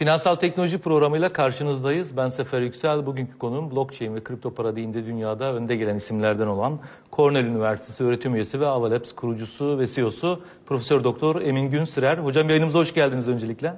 Finansal teknoloji programıyla karşınızdayız. Ben Sefer Yüksel. Bugünkü konuğum blockchain ve kripto para deyince dünyada önde gelen isimlerden olan Cornell Üniversitesi öğretim üyesi ve Avalabs kurucusu ve CEO'su Profesör Doktor Emin Günsirer. Hocam yayınımıza hoş geldiniz öncelikle.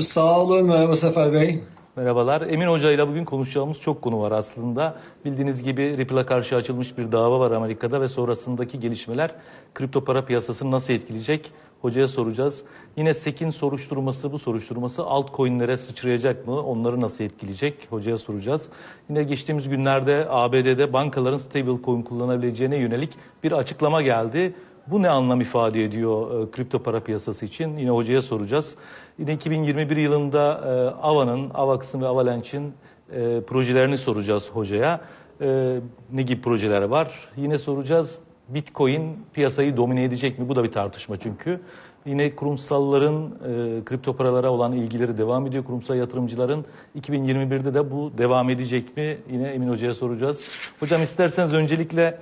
Sağ olun, merhaba Sefer Bey. Merhabalar. Emin Hoca ile bugün konuşacağımız çok konu var aslında. Bildiğiniz gibi Ripple'a karşı açılmış bir dava var Amerika'da ve sonrasındaki gelişmeler kripto para piyasasını nasıl etkileyecek? Hocaya soracağız. Yine SEC'in soruşturması, bu soruşturması altcoin'lere sıçrayacak mı? Onları nasıl etkileyecek? Hocaya soracağız. Yine geçtiğimiz günlerde ABD'de bankaların stablecoin kullanabileceğine yönelik bir açıklama geldi. Bu ne anlam ifade ediyor e, kripto para piyasası için? Yine hocaya soracağız. Yine 2021 yılında e, Ava'nın, Avax'ın ve Avalanche'in e, projelerini soracağız hocaya. E, ne gibi projeler var? Yine soracağız. Bitcoin piyasayı domine edecek mi? Bu da bir tartışma çünkü. Yine kurumsalların e, kripto paralara olan ilgileri devam ediyor. Kurumsal yatırımcıların 2021'de de bu devam edecek mi? Yine Emin Hoca'ya soracağız. Hocam isterseniz öncelikle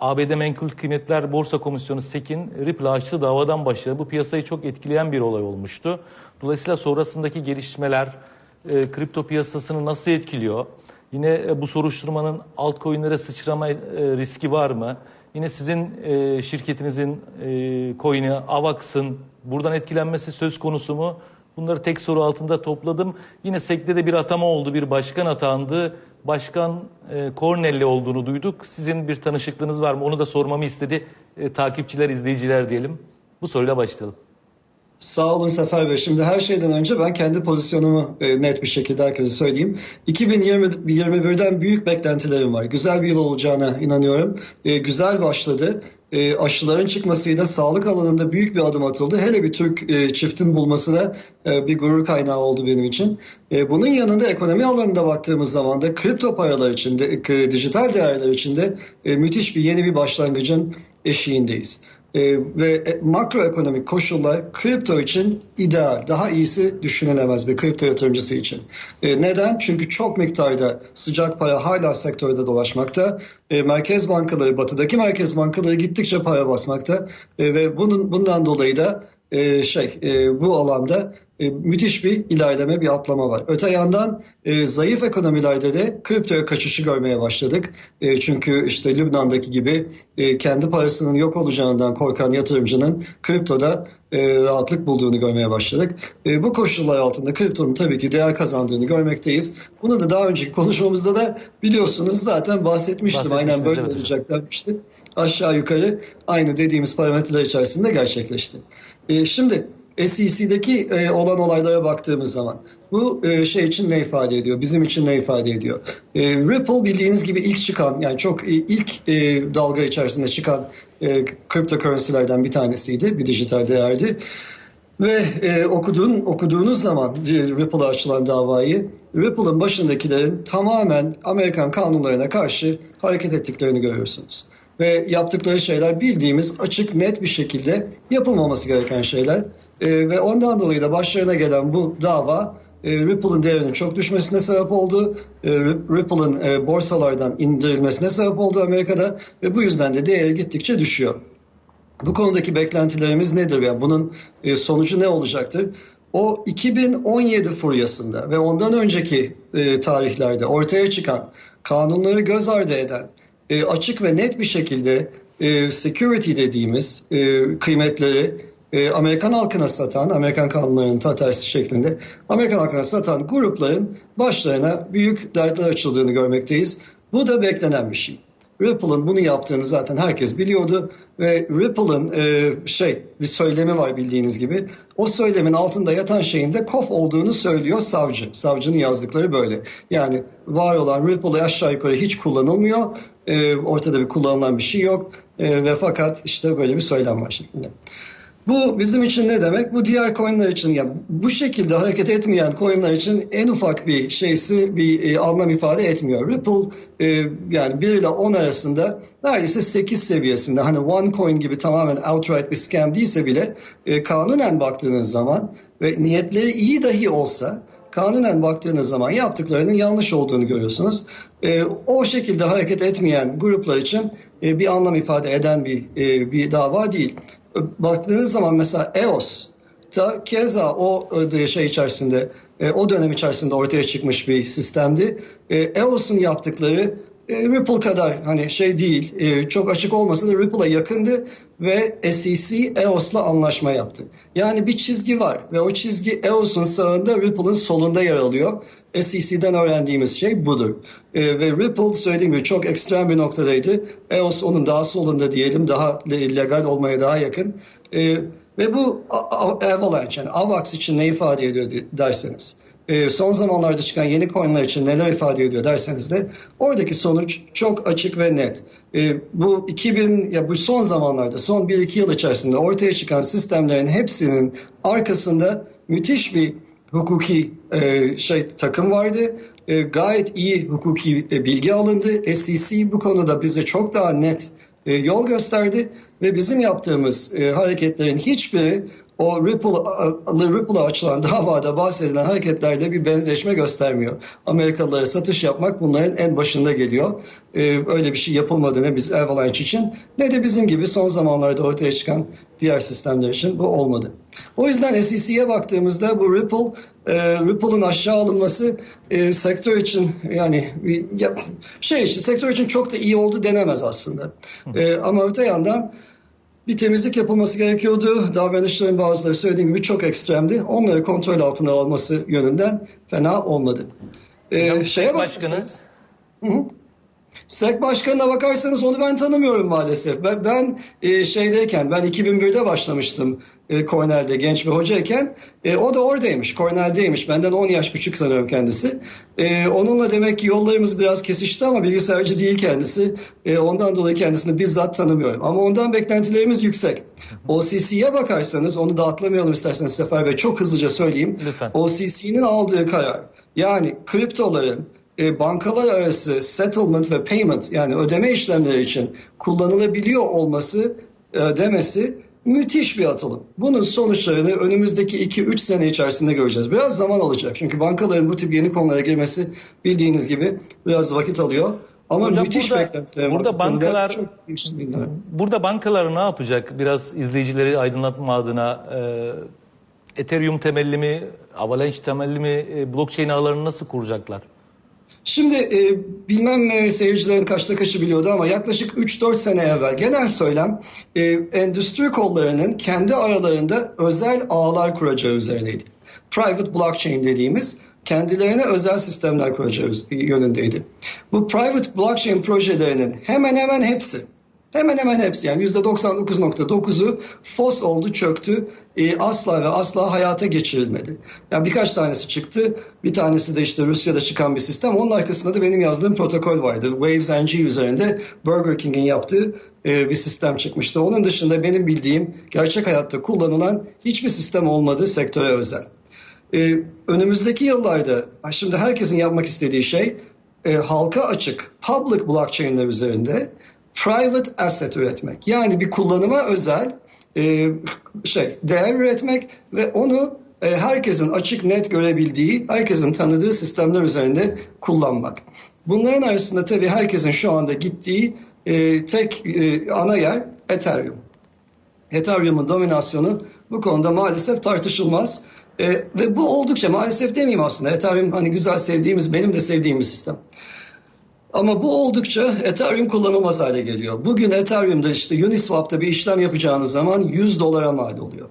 ABD Menkul Kıymetler Borsa Komisyonu SEC'in Ripple açtığı davadan başladı. Bu piyasayı çok etkileyen bir olay olmuştu. Dolayısıyla sonrasındaki gelişmeler e, kripto piyasasını nasıl etkiliyor? Yine e, bu soruşturmanın altcoin'lere sıçrama e, riski var mı? Yine sizin e, şirketinizin e, coin'i Avax'ın buradan etkilenmesi söz konusu mu? Bunları tek soru altında topladım. Yine SEC'de de bir atama oldu, bir başkan atandı. Başkan e, Cornell'i olduğunu duyduk. Sizin bir tanışıklığınız var mı? Onu da sormamı istedi e, takipçiler, izleyiciler diyelim. Bu soruyla başlayalım. Sağ olun Sefer Bey. Şimdi her şeyden önce ben kendi pozisyonumu e, net bir şekilde herkese söyleyeyim. 2021'den büyük beklentilerim var. Güzel bir yıl olacağına inanıyorum. E, güzel başladı. E, aşıların çıkmasıyla sağlık alanında büyük bir adım atıldı. Hele bir Türk e, çiftin bulması da e, bir gurur kaynağı oldu benim için. E, bunun yanında ekonomi alanında baktığımız zaman da kripto paralar içinde, e, dijital değerler içinde e, müthiş bir yeni bir başlangıcın eşiğindeyiz. Ee, ve makroekonomik koşullar kripto için ideal. Daha iyisi düşünülemez bir kripto yatırımcısı için. Ee, neden? Çünkü çok miktarda sıcak para hala sektörde dolaşmakta. Ee, merkez bankaları, batıdaki merkez bankaları gittikçe para basmakta. Ve bunun bundan dolayı da e, şey e, bu alanda e, müthiş bir ilerleme, bir atlama var. Öte yandan e, zayıf ekonomilerde de kriptoya kaçışı görmeye başladık. E, çünkü işte Lübnan'daki gibi e, kendi parasının yok olacağından korkan yatırımcının kriptoda e, rahatlık bulduğunu görmeye başladık. E, bu koşullar altında kriptonun tabii ki değer kazandığını görmekteyiz. Bunu da daha önceki konuşmamızda da biliyorsunuz zaten bahsetmiştim. Aynen böyle evet. olacak demiştim. Aşağı yukarı aynı dediğimiz parametreler içerisinde gerçekleşti. E, şimdi SEC'deki e, olan olaylara baktığımız zaman bu e, şey için ne ifade ediyor? Bizim için ne ifade ediyor? E, Ripple bildiğiniz gibi ilk çıkan yani çok e, ilk e, dalga içerisinde çıkan e, cryptocurrency'lerden bir tanesiydi. Bir dijital değerdi. Ve e, okuduğun, okuduğunuz zaman Ripple'a açılan davayı Ripple'ın başındakilerin tamamen Amerikan kanunlarına karşı hareket ettiklerini görüyorsunuz ve yaptıkları şeyler bildiğimiz açık net bir şekilde yapılmaması gereken şeyler. E, ve ondan dolayı da başlarına gelen bu dava e, Ripple'ın değerinin çok düşmesine sebep oldu. E, Ripple'ın e, borsalardan indirilmesine sebep oldu Amerika'da ve bu yüzden de değeri gittikçe düşüyor. Bu konudaki beklentilerimiz nedir? Yani bunun e, sonucu ne olacaktır? O 2017 furyasında ve ondan önceki e, tarihlerde ortaya çıkan kanunları göz ardı eden e, açık ve net bir şekilde e, security dediğimiz e, kıymetleri e, Amerikan halkına satan, Amerikan kanunlarının ta tersi şeklinde Amerikan halkına satan grupların başlarına büyük dertler açıldığını görmekteyiz. Bu da beklenen bir şey. Ripple'ın bunu yaptığını zaten herkes biliyordu ve Ripple'ın e, şey bir söylemi var bildiğiniz gibi. O söylemin altında yatan şeyin de KOF olduğunu söylüyor savcı. Savcının yazdıkları böyle. Yani var olan Ripple aşağı yukarı hiç kullanılmıyor. E, ortada bir kullanılan bir şey yok. E, ve fakat işte böyle bir söylem var şeklinde. Bu bizim için ne demek? Bu diğer coinler için yani bu şekilde hareket etmeyen coinler için en ufak bir şeysi bir e, anlam ifade etmiyor. Ripple e, yani 1 ile 10 arasında neredeyse 8 seviyesinde hani OneCoin gibi tamamen outright bir scam değilse bile e, kanunen baktığınız zaman ve niyetleri iyi dahi olsa kanunen baktığınız zaman yaptıklarının yanlış olduğunu görüyorsunuz. E, o şekilde hareket etmeyen gruplar için e, bir anlam ifade eden bir e, bir dava değil baktığınız zaman mesela EOS da keza o şey içerisinde, e, o dönem içerisinde ortaya çıkmış bir sistemdi. EOS'un yaptıkları e, Ripple kadar hani şey değil, çok açık olmasa da Ripple'a yakındı ve SEC EOS'la anlaşma yaptı. Yani bir çizgi var ve o çizgi EOS'un sağında Ripple'ın solunda yer alıyor. SEC'den öğrendiğimiz şey budur. E, ve Ripple söylediğim gibi çok ekstrem bir noktadaydı. EOS onun daha solunda diyelim, daha legal olmaya daha yakın. E, ve bu Avalanche yani AVAX için ne ifade ediyor derseniz e, son zamanlarda çıkan yeni coinler için neler ifade ediyor derseniz de oradaki sonuç çok açık ve net. E, bu 2000 ya bu son zamanlarda son 1-2 yıl içerisinde ortaya çıkan sistemlerin hepsinin arkasında müthiş bir hukuki e, şey takım vardı. E, gayet iyi hukuki e, bilgi alındı. SEC bu konuda bize çok daha net e, yol gösterdi ve bizim yaptığımız e, hareketlerin hiçbiri o Ripple'a Ripple açılan davada bahsedilen hareketlerde bir benzeşme göstermiyor. Amerikalılara satış yapmak bunların en başında geliyor. Ee, öyle bir şey yapılmadı ne biz Avalanche için ne de bizim gibi son zamanlarda ortaya çıkan diğer sistemler için bu olmadı. O yüzden SEC'ye baktığımızda bu Ripple, e, Ripple'ın aşağı alınması e, sektör için yani ya, şey için sektör için çok da iyi oldu denemez aslında. E, ama öte yandan bir temizlik yapılması gerekiyordu. Davranışların bazıları söylediğim gibi çok ekstremdi. Onları kontrol altına alması yönünden fena olmadı. Ee, şeye başkanı. Hı hı. SEC başkanına bakarsanız onu ben tanımıyorum maalesef. Ben, ben e, şeydeyken, ben 2001'de başlamıştım e, Cornell'de genç bir hocayken. E, o da oradaymış, Cornell'deymiş. Benden 10 yaş küçük sanıyorum kendisi. E, onunla demek ki yollarımız biraz kesişti ama bilgisayarcı değil kendisi. E, ondan dolayı kendisini bizzat tanımıyorum. Ama ondan beklentilerimiz yüksek. OCC'ye bakarsanız, onu da atlamayalım isterseniz Sefer Bey, çok hızlıca söyleyeyim. Lütfen. OCC'nin aldığı karar, yani kriptoların e, bankalar arası settlement ve payment yani ödeme işlemleri için kullanılabiliyor olması e, demesi müthiş bir atılım. Bunun sonuçlarını önümüzdeki 2-3 sene içerisinde göreceğiz. Biraz zaman alacak. Çünkü bankaların bu tip yeni konulara girmesi bildiğiniz gibi biraz vakit alıyor. Ama Hocam müthiş burada, beklentiler burada var. bankalar çok burada bankalar ne yapacak? Biraz izleyicileri aydınlatma adına e, Ethereum temelli mi, Avalanche temelli mi, e, blockchain ağlarını nasıl kuracaklar? Şimdi e, bilmem e, seyircilerin kaçta kaçı biliyordu ama yaklaşık 3-4 sene evvel genel söylem e, endüstri kollarının kendi aralarında özel ağlar kuracağı üzerineydi. Private blockchain dediğimiz kendilerine özel sistemler kuracağı yönündeydi. Bu private blockchain projelerinin hemen hemen hepsi Hemen hemen hepsi yani %99.9'u fos oldu, çöktü. E, asla ve asla hayata geçirilmedi. Yani birkaç tanesi çıktı. Bir tanesi de işte Rusya'da çıkan bir sistem. Onun arkasında da benim yazdığım protokol vardı. Waves NG üzerinde Burger King'in yaptığı e, bir sistem çıkmıştı. Onun dışında benim bildiğim gerçek hayatta kullanılan hiçbir sistem olmadı sektöre özel. E, önümüzdeki yıllarda şimdi herkesin yapmak istediği şey e, halka açık public blockchain'ler üzerinde private asset üretmek. Yani bir kullanıma özel e, şey değer üretmek ve onu e, herkesin açık net görebildiği, herkesin tanıdığı sistemler üzerinde kullanmak. Bunların arasında tabii herkesin şu anda gittiği e, tek e, ana yer Ethereum. Ethereum'un dominasyonu bu konuda maalesef tartışılmaz. E, ve bu oldukça maalesef demeyeyim aslında. Ethereum hani güzel sevdiğimiz, benim de sevdiğim bir sistem. Ama bu oldukça Ethereum kullanılmaz hale geliyor. Bugün Ethereum'da işte Uniswap'ta bir işlem yapacağınız zaman 100 dolara mal oluyor.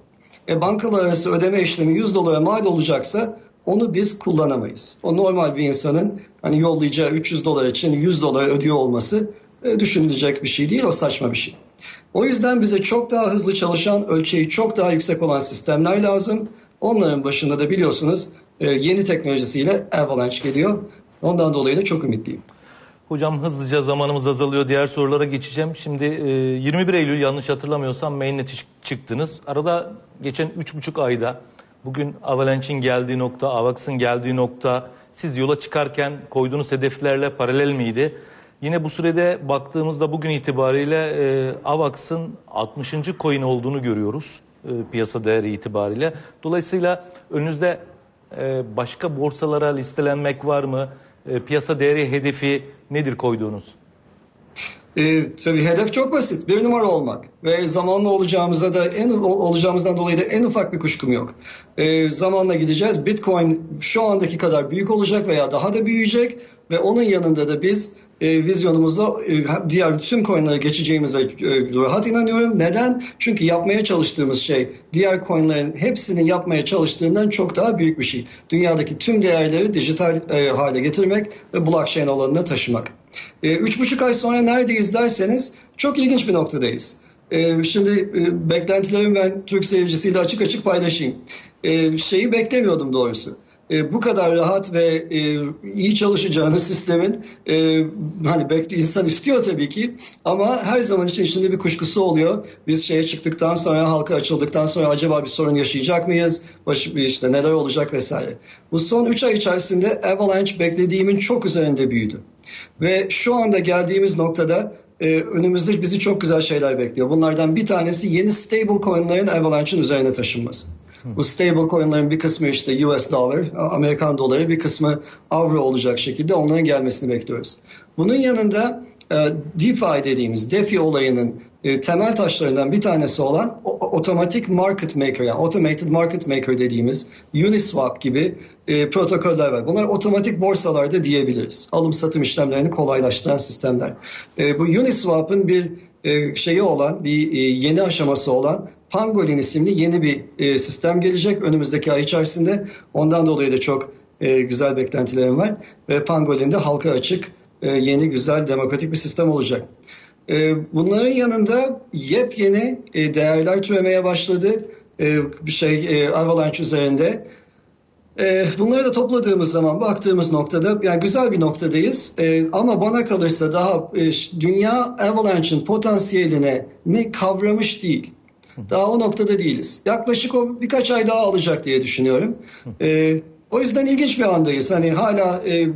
E bankalar arası ödeme işlemi 100 dolara mal olacaksa onu biz kullanamayız. O normal bir insanın hani yollayacağı 300 dolar için 100 dolar ödüyor olması e, düşünülecek bir şey değil. O saçma bir şey. O yüzden bize çok daha hızlı çalışan, ölçeği çok daha yüksek olan sistemler lazım. Onların başında da biliyorsunuz e, yeni teknolojisiyle Avalanche geliyor. Ondan dolayı da çok ümitliyim. Hocam hızlıca zamanımız azalıyor. Diğer sorulara geçeceğim. Şimdi 21 e, Eylül yanlış hatırlamıyorsam mainnet'e çıktınız. Arada geçen 3,5 ayda bugün Avalanche'in geldiği nokta, Avax'ın geldiği nokta siz yola çıkarken koyduğunuz hedeflerle paralel miydi? Yine bu sürede baktığımızda bugün itibariyle e, Avax'ın 60. coin olduğunu görüyoruz e, piyasa değeri itibariyle. Dolayısıyla önünüzde başka borsalara listelenmek var mı? Piyasa değeri hedefi nedir koyduğunuz? E, tabii hedef çok basit. Bir numara olmak. Ve zamanla olacağımıza da en olacağımızdan dolayı da en ufak bir kuşkum yok. E, zamanla gideceğiz. Bitcoin şu andaki kadar büyük olacak veya daha da büyüyecek ve onun yanında da biz e, vizyonumuzda e, diğer tüm coinlere geçeceğimize e, rahat inanıyorum. Neden? Çünkü yapmaya çalıştığımız şey diğer coinlerin hepsinin yapmaya çalıştığından çok daha büyük bir şey. Dünyadaki tüm değerleri dijital e, hale getirmek ve blockchain alanına taşımak. E, üç buçuk ay sonra neredeyiz derseniz çok ilginç bir noktadayız. E, şimdi e, beklentilerimi ben Türk seyircisiyle açık açık paylaşayım. E, şeyi beklemiyordum doğrusu e, bu kadar rahat ve e, iyi çalışacağını sistemin e, hani bekli insan istiyor tabii ki ama her zaman için içinde bir kuşkusu oluyor. Biz şeye çıktıktan sonra halka açıldıktan sonra acaba bir sorun yaşayacak mıyız? Baş, işte neler olacak vesaire. Bu son 3 ay içerisinde Avalanche beklediğimin çok üzerinde büyüdü. Ve şu anda geldiğimiz noktada e, önümüzde bizi çok güzel şeyler bekliyor. Bunlardan bir tanesi yeni stable coinlerin Avalanche'ın üzerine taşınması. Bu stable coinlerin bir kısmı işte US dollar, Amerikan doları, bir kısmı avro olacak şekilde onların gelmesini bekliyoruz. Bunun yanında e, DeFi dediğimiz DeFi olayının e, temel taşlarından bir tanesi olan otomatik market maker yani automated market maker dediğimiz Uniswap gibi e, protokoller var. Bunlar otomatik borsalarda diyebiliriz. Alım satım işlemlerini kolaylaştıran sistemler. bu Uniswap'ın bir şeyi olan, bir yeni aşaması olan Pangolin isimli yeni bir e, sistem gelecek önümüzdeki ay içerisinde. Ondan dolayı da çok e, güzel beklentilerim var. Ve Pangolin de halka açık e, yeni güzel demokratik bir sistem olacak. E, bunların yanında yepyeni e, değerler türemeye başladı. E, bir şey e, Avalanche üzerinde. E, bunları da topladığımız zaman baktığımız noktada yani güzel bir noktadayız. E, ama bana kalırsa daha e, dünya Avalanche'ın potansiyeline ne kavramış değil. Daha o noktada değiliz. Yaklaşık o birkaç ay daha alacak diye düşünüyorum. E, o yüzden ilginç bir andayız. Hani hala e,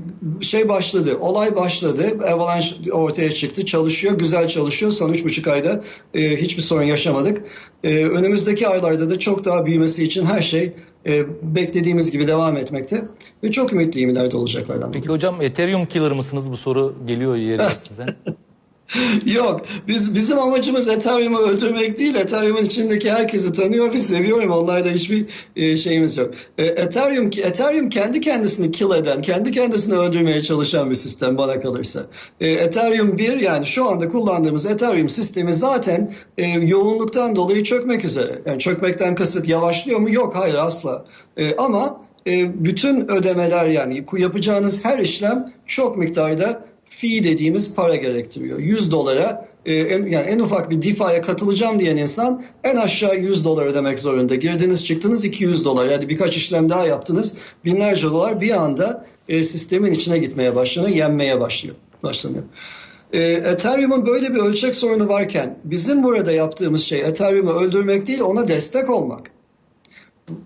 şey başladı, olay başladı. Avalanche ortaya çıktı, çalışıyor, güzel çalışıyor. Son üç buçuk ayda e, hiçbir sorun yaşamadık. E, önümüzdeki aylarda da çok daha büyümesi için her şey e, beklediğimiz gibi devam etmekte. Ve çok ümitliyim ileride olacaklardan. Peki hocam Ethereum killer mısınız? Bu soru geliyor yerine size. Yok. Biz bizim amacımız Ethereum'u öldürmek değil. Ethereum'un içindeki herkesi tanıyor ve seviyorum. Onlarda hiçbir e, şeyimiz yok. E, Ethereum Ethereum kendi kendisini kill eden, kendi kendisini öldürmeye çalışan bir sistem bana kalırsa. E, Ethereum 1 yani şu anda kullandığımız Ethereum sistemi zaten e, yoğunluktan dolayı çökmek üzere. Yani çökmekten kasıt yavaşlıyor mu? Yok, hayır asla. E, ama e, bütün ödemeler yani yapacağınız her işlem çok miktarda fee dediğimiz para gerektiriyor. 100 dolara e, yani en ufak bir DeFi'ye katılacağım diyen insan en aşağı 100 dolar ödemek zorunda. Girdiniz çıktınız 200 dolar. Yani birkaç işlem daha yaptınız. Binlerce dolar bir anda e, sistemin içine gitmeye başlanıyor, yenmeye başlıyor. başlanıyor. E, Ethereum'un böyle bir ölçek sorunu varken bizim burada yaptığımız şey Ethereum'u öldürmek değil ona destek olmak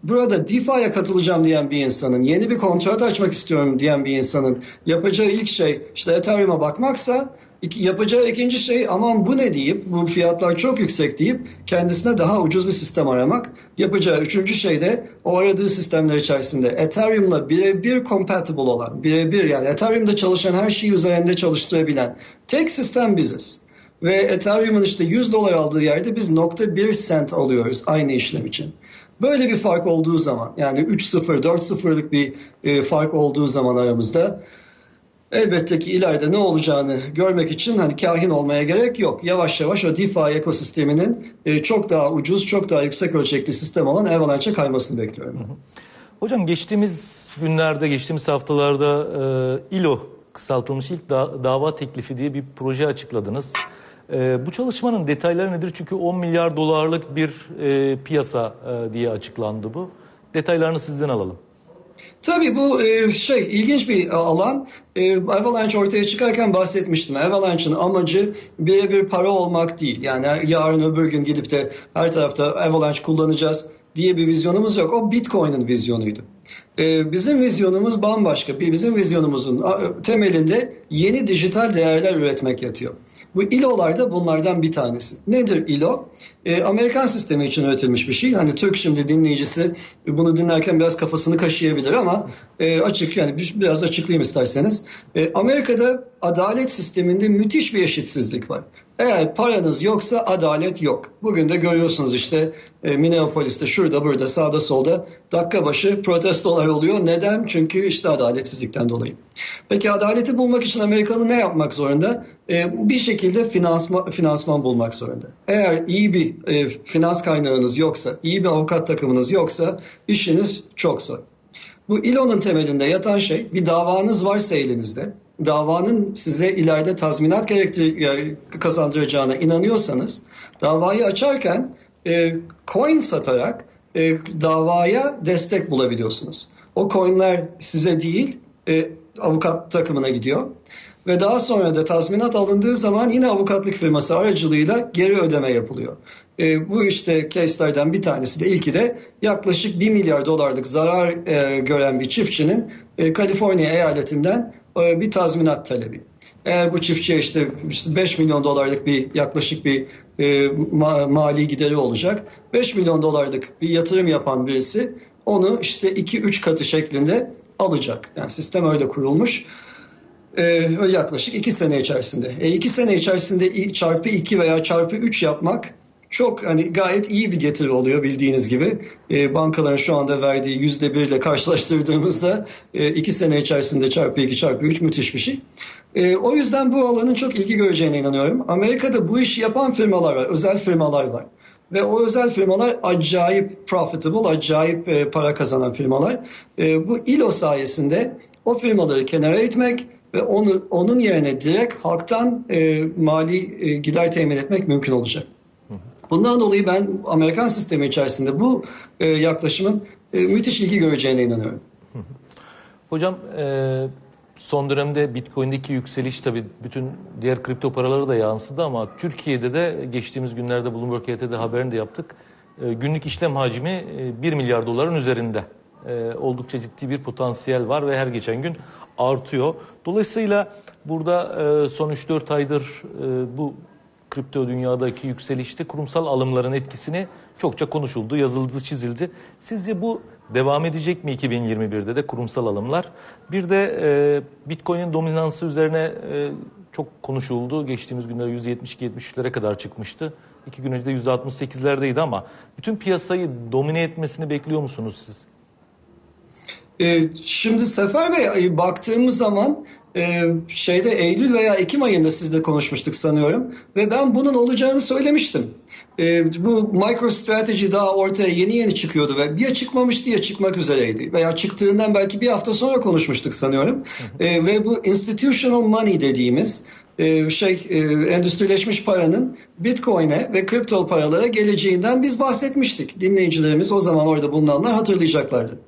burada DeFi'ye katılacağım diyen bir insanın, yeni bir kontrat açmak istiyorum diyen bir insanın yapacağı ilk şey işte Ethereum'a bakmaksa yapacağı ikinci şey aman bu ne deyip bu fiyatlar çok yüksek deyip kendisine daha ucuz bir sistem aramak. Yapacağı üçüncü şey de o aradığı sistemler içerisinde Ethereum'la birebir compatible olan, birebir yani Ethereum'da çalışan her şeyi üzerinde çalıştırabilen tek sistem biziz. Ve Ethereum'un işte 100 dolar aldığı yerde biz nokta bir cent alıyoruz aynı işlem için. Böyle bir fark olduğu zaman yani 3-0, 4-0'lık bir e, fark olduğu zaman aramızda elbette ki ileride ne olacağını görmek için hani kahin olmaya gerek yok. Yavaş yavaş o DeFi ekosisteminin e, çok daha ucuz, çok daha yüksek ölçekli sistem olan Avalanche'a kaymasını bekliyorum. Hocam geçtiğimiz günlerde, geçtiğimiz haftalarda e, ILO kısaltılmış ilk da, dava teklifi diye bir proje açıkladınız. E, bu çalışmanın detayları nedir? Çünkü 10 milyar dolarlık bir e, piyasa e, diye açıklandı bu. Detaylarını sizden alalım. Tabii bu e, şey ilginç bir alan. Avalanche ortaya çıkarken bahsetmiştim. Avalanche'ın amacı birebir para olmak değil. Yani yarın öbür gün gidip de her tarafta Avalanche kullanacağız diye bir vizyonumuz yok. O Bitcoin'in vizyonuydu. E, bizim vizyonumuz bambaşka. Bizim vizyonumuzun temelinde yeni dijital değerler üretmek yatıyor. Bu ILO'lar da bunlardan bir tanesi. Nedir ILO? E, Amerikan sistemi için üretilmiş bir şey. Hani Türk şimdi dinleyicisi bunu dinlerken biraz kafasını kaşıyabilir ama e, açık yani biraz açıklayayım isterseniz. E, Amerika'da adalet sisteminde müthiş bir eşitsizlik var. Eğer paranız yoksa adalet yok. Bugün de görüyorsunuz işte e, Minneapolis'te şurada burada sağda solda dakika başı protestolar oluyor. Neden? Çünkü işte adaletsizlikten dolayı. Peki adaleti bulmak için Amerikalı ne yapmak zorunda? E, bir şekilde finansman, finansman bulmak zorunda. Eğer iyi bir e, finans kaynağınız yoksa, iyi bir avukat takımınız yoksa işiniz çok zor. Bu İLO'nun temelinde yatan şey bir davanız varsa elinizde, davanın size ileride tazminat gerektir yani kazandıracağına inanıyorsanız davayı açarken e, coin satarak e, davaya destek bulabiliyorsunuz. O coinler size değil e, avukat takımına gidiyor. Ve daha sonra da tazminat alındığı zaman yine avukatlık firması aracılığıyla geri ödeme yapılıyor. E, bu işte case'lerden bir tanesi de ilki de yaklaşık 1 milyar dolarlık zarar e, gören bir çiftçinin e, Kaliforniya eyaletinden e, bir tazminat talebi. Eğer bu çiftçiye işte, işte 5 milyon dolarlık bir yaklaşık bir e, ma mali gideri olacak. 5 milyon dolarlık bir yatırım yapan birisi onu işte 2-3 katı şeklinde alacak. Yani sistem öyle kurulmuş. Ee, yaklaşık 2 sene içerisinde. 2 e, sene içerisinde çarpı 2 veya çarpı 3 yapmak çok hani gayet iyi bir getiri oluyor bildiğiniz gibi. E, bankaların şu anda verdiği yüzde bir ile karşılaştırdığımızda e, iki sene içerisinde çarpı iki çarpı üç müthiş bir şey. E, o yüzden bu alanın çok ilgi göreceğine inanıyorum. Amerika'da bu işi yapan firmalar var, özel firmalar var. Ve o özel firmalar acayip profitable, acayip e, para kazanan firmalar. E, bu ILO sayesinde o firmaları kenara itmek ve onu onun yerine direkt halktan e, mali e, gider temin etmek mümkün olacak. Bundan dolayı ben Amerikan sistemi içerisinde bu e, yaklaşımın e, müthiş ilgi göreceğine inanıyorum. Hocam e, son dönemde Bitcoin'deki yükseliş tabii bütün diğer kripto paraları da yansıdı ama Türkiye'de de geçtiğimiz günlerde Bloomberg HT'de haberini de yaptık. E, günlük işlem hacmi e, 1 milyar doların üzerinde. E, oldukça ciddi bir potansiyel var ve her geçen gün artıyor. Dolayısıyla burada e, son 3-4 aydır e, bu kripto dünyadaki yükselişte kurumsal alımların etkisini çokça konuşuldu, yazıldı, çizildi. Sizce bu devam edecek mi 2021'de de kurumsal alımlar? Bir de e, Bitcoin'in dominansı üzerine e, çok konuşuldu. Geçtiğimiz günler 172-73'lere kadar çıkmıştı. İki gün önce de %68'lerdeydi ama bütün piyasayı domine etmesini bekliyor musunuz siz? Ee, şimdi Sefer Bey baktığımız zaman e, şeyde Eylül veya Ekim ayında sizle konuşmuştuk sanıyorum ve ben bunun olacağını söylemiştim. E, bu MicroStrategy daha ortaya yeni yeni çıkıyordu ve ya çıkmamıştı ya çıkmak üzereydi veya çıktığından belki bir hafta sonra konuşmuştuk sanıyorum. E, ve bu institutional money dediğimiz e, şey e, endüstrileşmiş paranın Bitcoin'e ve kripto paralara geleceğinden biz bahsetmiştik. Dinleyicilerimiz o zaman orada bulunanlar hatırlayacaklardı.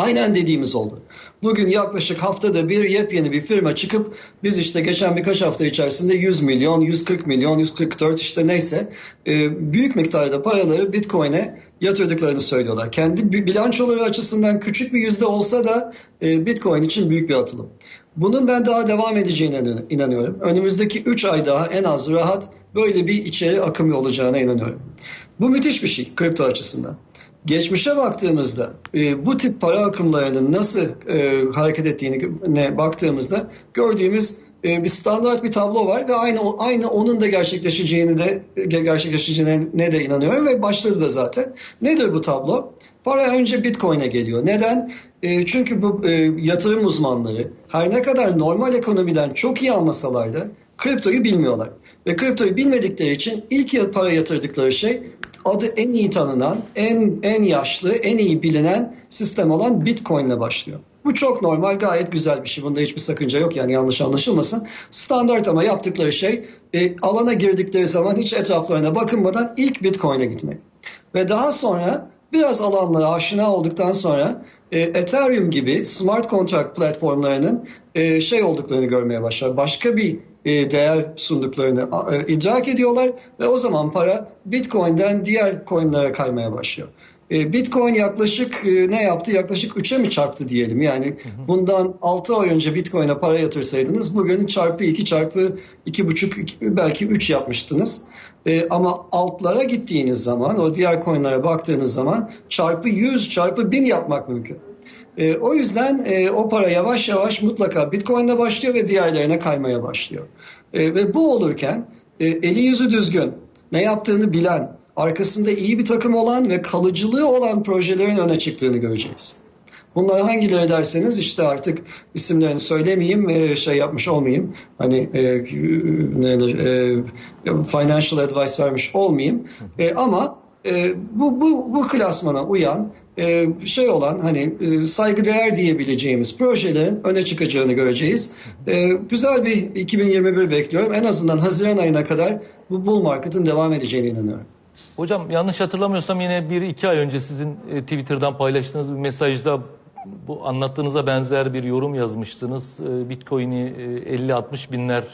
Aynen dediğimiz oldu. Bugün yaklaşık haftada bir yepyeni bir firma çıkıp biz işte geçen birkaç hafta içerisinde 100 milyon, 140 milyon, 144 işte neyse e, büyük miktarda paraları Bitcoin'e yatırdıklarını söylüyorlar. Kendi bilançoları açısından küçük bir yüzde olsa da e, Bitcoin için büyük bir atılım. Bunun ben daha devam edeceğine inanıyorum. Önümüzdeki 3 ay daha en az rahat böyle bir içeri akım olacağına inanıyorum. Bu müthiş bir şey kripto açısından. Geçmişe baktığımızda e, bu tip para akımlarının nasıl e, hareket ettiğine baktığımızda gördüğümüz e, bir standart bir tablo var ve aynı aynı onun da gerçekleşeceğini de gerçekleşeceğine ne de inanıyorum ve başladı da zaten. Nedir bu tablo? Para önce Bitcoin'e geliyor. Neden? E, çünkü bu e, yatırım uzmanları her ne kadar normal ekonomiden çok iyi anlasalar da kriptoyu bilmiyorlar. Ve kriptoyu bilmedikleri için ilk para yatırdıkları şey adı en iyi tanınan, en en yaşlı, en iyi bilinen sistem olan Bitcoin ile başlıyor. Bu çok normal, gayet güzel bir şey. Bunda hiçbir sakınca yok yani yanlış anlaşılmasın. Standart ama yaptıkları şey e, alana girdikleri zaman hiç etraflarına bakınmadan ilk Bitcoin'e gitmek. Ve daha sonra biraz alanlara aşina olduktan sonra e, Ethereum gibi smart contract platformlarının e, şey olduklarını görmeye başlar. Başka bir e, değer sunduklarını e, idrak ediyorlar ve o zaman para Bitcoin'den diğer coinlere kaymaya başlıyor. E, Bitcoin yaklaşık ne yaptı? Yaklaşık 3'e mi çarptı diyelim. Yani bundan 6 ay önce Bitcoin'e para yatırsaydınız bugün çarpı 2 çarpı 2,5 belki 3 yapmıştınız. ama altlara gittiğiniz zaman o diğer coinlere baktığınız zaman çarpı 100 çarpı 1000 yapmak mümkün. E, o yüzden e, o para yavaş yavaş mutlaka Bitcoin'le başlıyor ve diğerlerine kaymaya başlıyor. E, ve bu olurken e, eli yüzü düzgün, ne yaptığını bilen, arkasında iyi bir takım olan ve kalıcılığı olan projelerin öne çıktığını göreceğiz. Bunlar hangileri derseniz işte artık isimlerini söylemeyeyim, e, şey yapmış olmayayım. Hani e, ne e, financial advice vermiş olmayayım. E, ama e, bu, bu, bu klasmana uyan e, şey olan hani e, saygıdeğer diyebileceğimiz projelerin öne çıkacağını göreceğiz. E, güzel bir 2021 bekliyorum. En azından Haziran ayına kadar bu bull market'ın devam edeceğine inanıyorum. Hocam yanlış hatırlamıyorsam yine bir iki ay önce sizin e, Twitter'dan paylaştığınız bir mesajda bu anlattığınıza benzer bir yorum yazmıştınız. E, Bitcoin'i e, 50-60 binler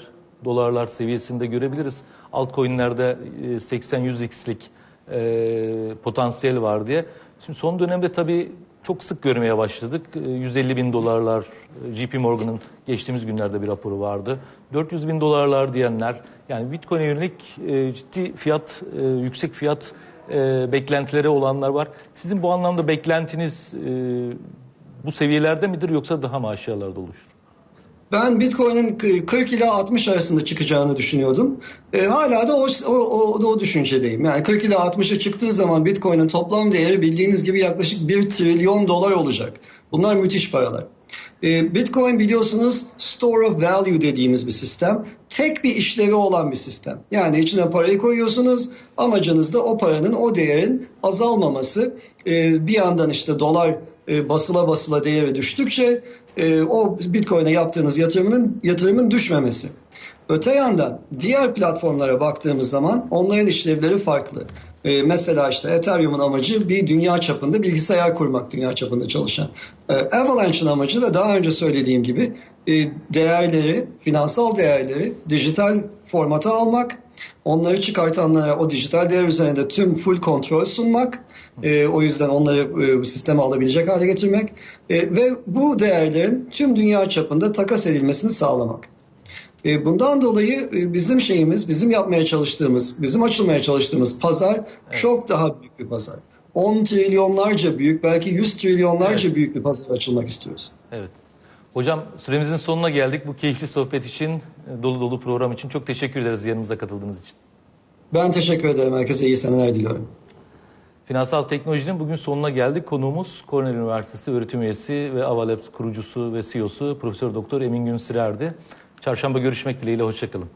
dolarlar seviyesinde görebiliriz. Altcoin'lerde e, 80-100x'lik e, potansiyel var diye. Şimdi son dönemde tabii çok sık görmeye başladık. E, 150 bin dolarlar, e, JP Morgan'ın geçtiğimiz günlerde bir raporu vardı. 400 bin dolarlar diyenler, yani Bitcoin'e yönelik e, ciddi fiyat, e, yüksek fiyat e, beklentileri olanlar var. Sizin bu anlamda beklentiniz e, bu seviyelerde midir yoksa daha mı aşağılarda oluşur? Ben Bitcoin'in 40 ila 60 arasında çıkacağını düşünüyordum. E, hala da o, o, o, o düşüncedeyim. Yani 40 ila 60'a çıktığı zaman Bitcoin'in toplam değeri bildiğiniz gibi yaklaşık 1 trilyon dolar olacak. Bunlar müthiş paralar. E, Bitcoin biliyorsunuz store of value dediğimiz bir sistem. Tek bir işlevi olan bir sistem. Yani içine parayı koyuyorsunuz. Amacınız da o paranın, o değerin azalmaması. E, bir yandan işte dolar e, basıla basıla değeri düştükçe e, o Bitcoin'e yaptığınız yatırımın yatırımın düşmemesi. Öte yandan diğer platformlara baktığımız zaman onların işlevleri farklı. E, mesela işte Ethereum'un amacı bir dünya çapında bilgisayar kurmak, dünya çapında çalışan. E, Avalanche'ın amacı da daha önce söylediğim gibi e, değerleri, finansal değerleri dijital formata almak, onları çıkartanlara o dijital değer üzerinde tüm full kontrol sunmak, e, o yüzden onları e, sisteme alabilecek hale getirmek e, ve bu değerlerin tüm dünya çapında takas edilmesini sağlamak. E, bundan dolayı e, bizim şeyimiz, bizim yapmaya çalıştığımız, bizim açılmaya çalıştığımız pazar evet. çok daha büyük bir pazar. 10 trilyonlarca büyük, belki 100 trilyonlarca evet. büyük bir pazar açılmak istiyoruz. Evet. Hocam süremizin sonuna geldik. Bu keyifli sohbet için, e, dolu dolu program için çok teşekkür ederiz yanımıza katıldığınız için. Ben teşekkür ederim. Herkese iyi seneler diliyorum. Finansal teknolojinin bugün sonuna geldik. Konuğumuz Cornell Üniversitesi öğretim üyesi ve Avalabs kurucusu ve CEO'su Profesör Doktor Emin Günsirer'di. Çarşamba görüşmek dileğiyle. Hoşçakalın.